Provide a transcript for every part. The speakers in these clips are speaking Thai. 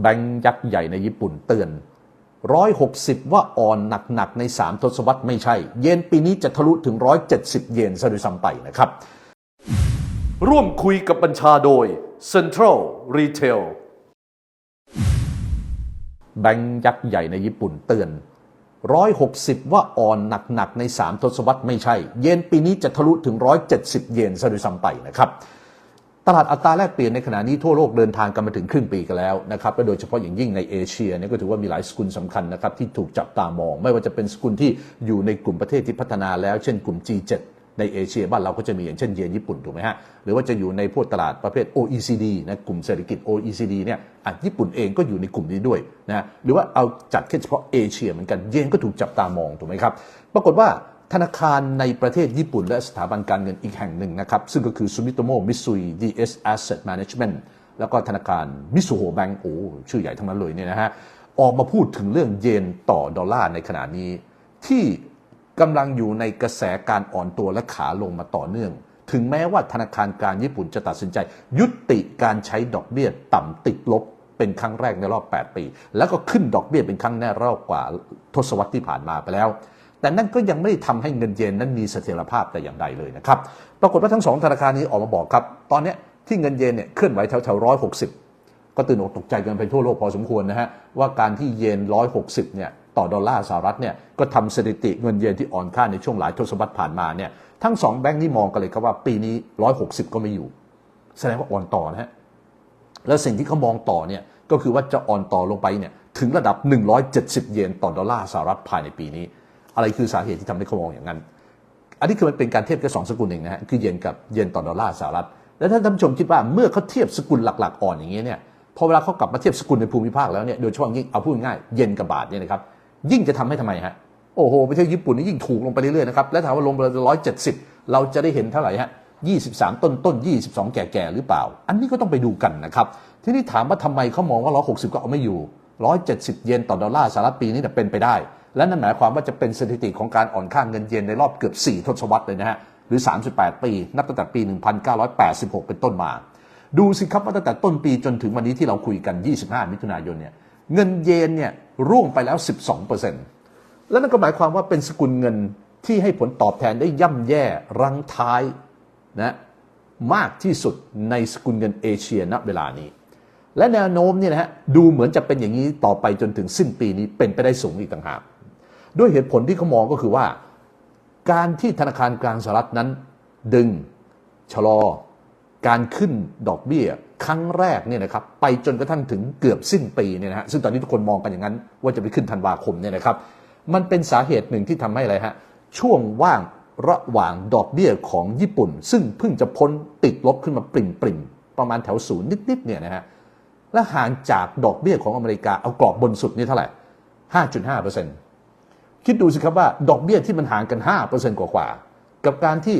แบงก์ยักษ์ใหญ่ในญี่ปุ่นเตือน 160 ว่าอ่อนหนักๆ ใน 3 ทศวรรษไม่ใช่ เยนปีนี้จะทะลุถึง 170 เยนซะด้วยซ้ำไปนะครับ ร่วมคุยกับบัญชาโดย Central Retail แบงก์ยักษ์ใหญ่ในญี่ปุ่นเตือน 160 ว่าอ่อนหนักๆ ใน 3 ทศวรรษไม่ใช่ เยนปีนี้จะทะลุถึง 170 เยนซะด้วยซ้ำไปนะครับ ตลาดอัตราแลกเปลี่ยนในขณะนี้ทั่วโลกเดินทางกันมาถึงครึ่งปีกันแล้วนะครับและโดยเฉพาะอย่างยิ่งในเอเชียเนี่ยก็ถือว่ามีหลายสกุลสำคัญนะครับที่ถูกจับตามอง ไม่ว่าจะเป็นสกุลที่อยู่ในกลุ่มประเทศที่พัฒนาแล้ว เช่นกลุ่ม G7 ในเอเชียบ้านเราก็จะมีอย่างเช่นเยนญี่ปุ่นถูกไหมฮะหรือว่าจะอยู่ในพวกตลาดประเภท OECD นะกลุ่มเศรษฐกิจ OECD เนี่ยอะญี่ปุ่นเองก็อยู่ในกลุ่มนี้ด้วยนะหรือว่าเอาจัดแค่เฉพาะเอเชียเหมือนกันเยนก็ถูกจับตามองถูกไหมครับปรากฏว่า ธนาคารในประเทศญี่ปุ่น และสถาบันการเงินอีกแห่งหนึ่งนะครับ ซึ่งก็คือ Sumitomo Mitsui DS Asset Management แล้วก็ธนาคารมิซูโฮแบงก์โอ้ชื่อใหญ่ทั้งนั้นเลยเนี่ยนะฮะออกมาพูดถึงเรื่องเยนต่อดอลลาร์ในขณะนี้ ที่กำลังอยู่ในกระแสการอ่อนตัวและขาลงมาต่อเนื่อง ถึงแม้ว่าธนาคารกลางญี่ปุ่นจะตัดสินใจ ยุติการใช้ดอกเบี้ยต่ำติดลบเป็นครั้งแรกในรอบ 8 ปี แล้วก็ขึ้นดอกเบี้ยเป็นครั้งแรกรอบกว่าทศวรรษที่ผ่านมาไปแล้ว แต่นั่นก็ยังไม่ได้ทำให้เงินเยนนั้นมีเสถียรภาพแต่อย่างใดเลยนะครับ ปรากฏว่าทั้งสองธนาคารนี้ออกมาบอกครับ ตอนนี้ที่เงินเยนเนี่ยเคลื่อนไหวแถวๆร้อยหกสิบก็ตื่นอกตกใจกันไปทั่วโลกพอสมควรนะฮะว่าการที่เยนร้อยหกสิบเนี่ยต่อดอลลาร์สหรัฐเนี่ยก็ทำสถิติเงินเยนที่อ่อนค่าในช่วงหลายทศวรรษผ่านมาเนี่ยทั้งสองแบงค์นี่มองกันเลยครับว่าปีนี้ร้อยหกสิบก็ไม่อยู่ แสดงว่าอ่อนต่อนะฮะแล้วสิ่งที่เขามองต่อเนี่ยก็คือว่าจะอ่อนต่อลงไปเนี่ยถึงระดับ 170 เยนต่อดอลลาร์สหรัฐภายในปีนี้ อะไรคือสาเหตุที่ทำให้เขามองอย่างนั้น อันนี้คือมันเป็นการเทียบแค่สองสกุลเองนะฮะคือเยนกับเยนต่อดอลลาร์สหรัฐแล้วถ้าท่านผู้ชมคิดว่าเมื่อเขาเทียบสกุลหลักๆ อ่อนอย่างนี้ยเนี่ยพอเวลาเขากลับมาเทียบสกุลในภูมิภาคแล้วเนี่ยโดยเฉพาะยิ่งเอาพูดง่ายเยนกับบาทเนี่ยนะครับยิ่งจะทำให้ทำไมฮะโอ้โหประเทศญี่ปุ่นนี่ยิ่งถูกลงไปเรื่อยๆนะครับแล้วถามว่าลงไปร้อยเจ็ดสิบเราจะได้เห็นเท่าไหร่ฮะ23ต้นต้น22แก่แก่ๆหรือเปล่า อันนี้ก็ต้องไปดูกันนะครับทีนี้ถามว่าทำไมเขามองว่า160ก็เอาไม่อยู่170เยนต่อดอลลาร์สหรัฐปีนี้เป็นไปได้ และนั่นหมายความว่าจะเป็นสถิติของการอ่อนค่าเงินเยนในรอบเกือบ 4 ทศวรรษเลยนะฮะหรือ 38 ปี นับตั้งแต่ปี 1986 เป็นต้นมา ดูสิครับว่าตั้งแต่ต้นปีจนถึงวันนี้ที่เราคุยกัน 25 มิถุนายนเนี่ยเงินเยนเนี่ยร่วงไปแล้ว 12%แล้วนั่นก็หมายความว่าเป็นสกุลเงินที่ให้ผลตอบแทนได้ย่ำแย่รังท้ายนะมากที่สุดในสกุลเงินเอเชียณเวลานี้ และแนวโน้มเนี่ยนะฮะดูเหมือนจะเป็นอย่างนี้ต่อไปจนถึงสิ้นปีนี้เป็นไปได้สูงอีกต่างหาก ด้วยเหตุผลที่เขามองก็คือว่า การที่ธนาคารกลางสหรัฐนั้น ดึงชะลอ การขึ้นดอกเบี้ยครั้งแรกเนี่ยนะครับไปจนกระทั่งถึงเกือบสิ้นปีเนี่ยนะฮะซึ่งตอนนี้ทุกคนมองกันอย่างนั้น ว่าจะไปขึ้นธันวาคมเนี่ยนะครับ มันเป็นสาเหตุหนึ่งที่ทำให้อะไรฮะช่วงว่างระหว่างดอกเบี้ยของญี่ปุ่น ซึ่งเพิ่งจะพ้นติดลบขึ้นมาปริ่มปริมประมาณแถวศูนย์นิดๆเนี่ยนะฮะและห่างจากดอกเบี้ยของอเมริกาเอากรอบบนสุดนี่เท่าไหร่ 5.5% คิดดูสิครับว่า ดอกเบี้ยที่มันห่างกัน 5%กว่าๆกับการที่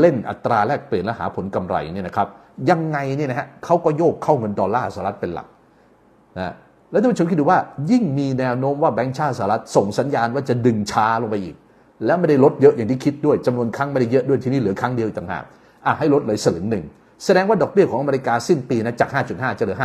เล่นอัตราแลกเปลี่ยนและหาผลกำไรเนี่ยนะครับยังไงเนี่ยนะฮะเขาก็โยกเข้าเงินดอลลาร์สหรัฐเป็นหลักนะแล้วท่านผู้ชมคิดดูว่ายิ่งมีแนวโน้มว่าแบงก์ชาติสหรัฐส่งสัญญาณว่าจะดึงช้าลงไปอีก และไม่ได้ลดเยอะอย่างที่คิดด้วยจำนวนครั้งไม่ได้เยอะด้วยที่นี่เหลือครั้งเดียวต่างหากอะให้ลดเลยสลึงหนึ่งแสดงว่าดอกเบี้ยของอเมริกาสิ้นปีนะจาก 5.5 จะเหลือ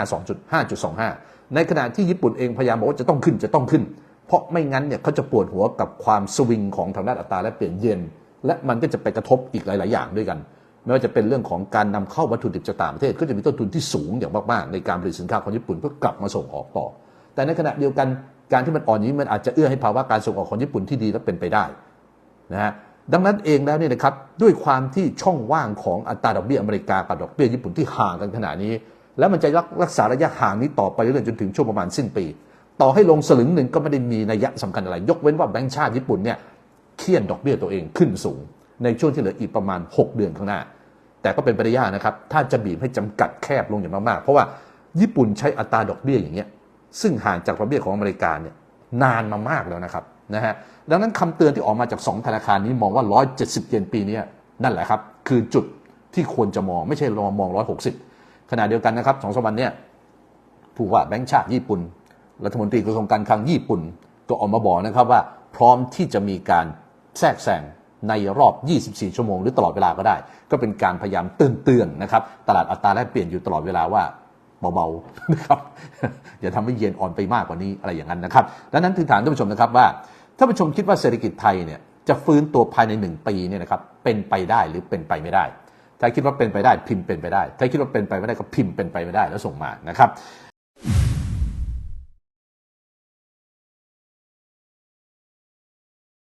5.25ในขณะที่ญี่ปุ่นเองพยายามบอกว่าจะต้องขึ้นจะต้องขึ้น เพราะไม่งั้นเนี่ยเขาจะปวดหัวกับความสวิงของทางด้านอัตราและเปลี่ยนเยนและมันก็จะไปกระทบอีกหลาย ๆ อย่างด้วยกัน ไม่ว่าจะเป็นเรื่องของการนำเข้าวัตถุดิบจากต่างประเทศ ก็จะมีต้นทุนที่สูงอย่างมากๆในการผลิตสินค้าของญี่ปุ่นเพื่อกลับมาส่งออกต่อ แต่ในขณะเดียวกันการที่มันอ่อนนี้มันอาจจะเอื้อให้ภาวะการส่งออกของญี่ปุ่นที่ดีและเป็นไปได้นะฮะดังนั้นเองแล้วเนี่ยนะครับด้วยความที่ช่องว่างของอัตราดอกเบี้ยอเมริกากับดอกเบี้ยญี่ปุ่นที่ห่างกันขนาดนี้ แล้วมันจะรักษาระยะห่างนี้ต่อไปเรื่อยๆจนถึงช่วงประมาณสิ้นปี ต่อให้ลงสลึงหนึ่งก็ไม่ได้มีนัยสำคัญอะไร ยกเว้นว่าแบงก์ชาติญี่ปุ่นเนี่ยเคี่ยนดอกเบี้ยตัวเองขึ้นสูง ในช่วงที่เหลืออีกประมาณ 6 เดือนข้างหน้า แต่ก็เป็นไปได้ยากนะครับ ถ้าจะบีบให้จำกัดแคบลงอย่างมากๆ เพราะว่าญี่ปุ่นใช้อัตราดอกเบี้ยอย่างเงี้ยซึ่งห่างจากดอกเบี้ยของอเมริกาเนี่ยนานมามากแล้วนะครับนะฮะดังนั้นคำเตือนที่ออกมาจาก 2 ธนาคารนี้มองว่า 170 เยนปีนี้นั่นแหละครับ คือจุดที่ควรจะมองไม่ใช่รอมอง 160 ขณะเดียวกันนะครับสองสวันเนี่ยผู้ว่าแบงก์ชาติญี่ปุ่น รัฐมนตรีกระทรวงการคลังญี่ปุ่น ก็ออกมาบอกนะครับว่า พร้อมที่จะมีการแทรกแซงในรอบ 24 ชั่วโมงหรือตลอดเวลาก็ได้ ก็เป็นการพยายามเตือนๆนะครับ ตลาดอัตราแลกเปลี่ยนอยู่ตลอดเวลาว่าเบาๆนะครับอย่าทำให้เย็นอ่อนไปมากกว่านี้อะไรอย่างนั้นนะครับดังนั้นถึงถามท่านผู้ชมนะครับว่าท่านผู้ชมคิดว่าเศรษฐกิจไทยเนี่ยจะฟื้นตัวภายในหนึ่งปีเนี่ยนะครับเป็นไปได้หรือเป็นไปไม่ได้ ถ้าคิดว่าเป็นไปได้พิมพ์เป็นไปได้ ถ้าคิดว่าเป็นไปไม่ได้ก็พิมพ์เป็นไปไม่ได้แล้วส่งมานะครับ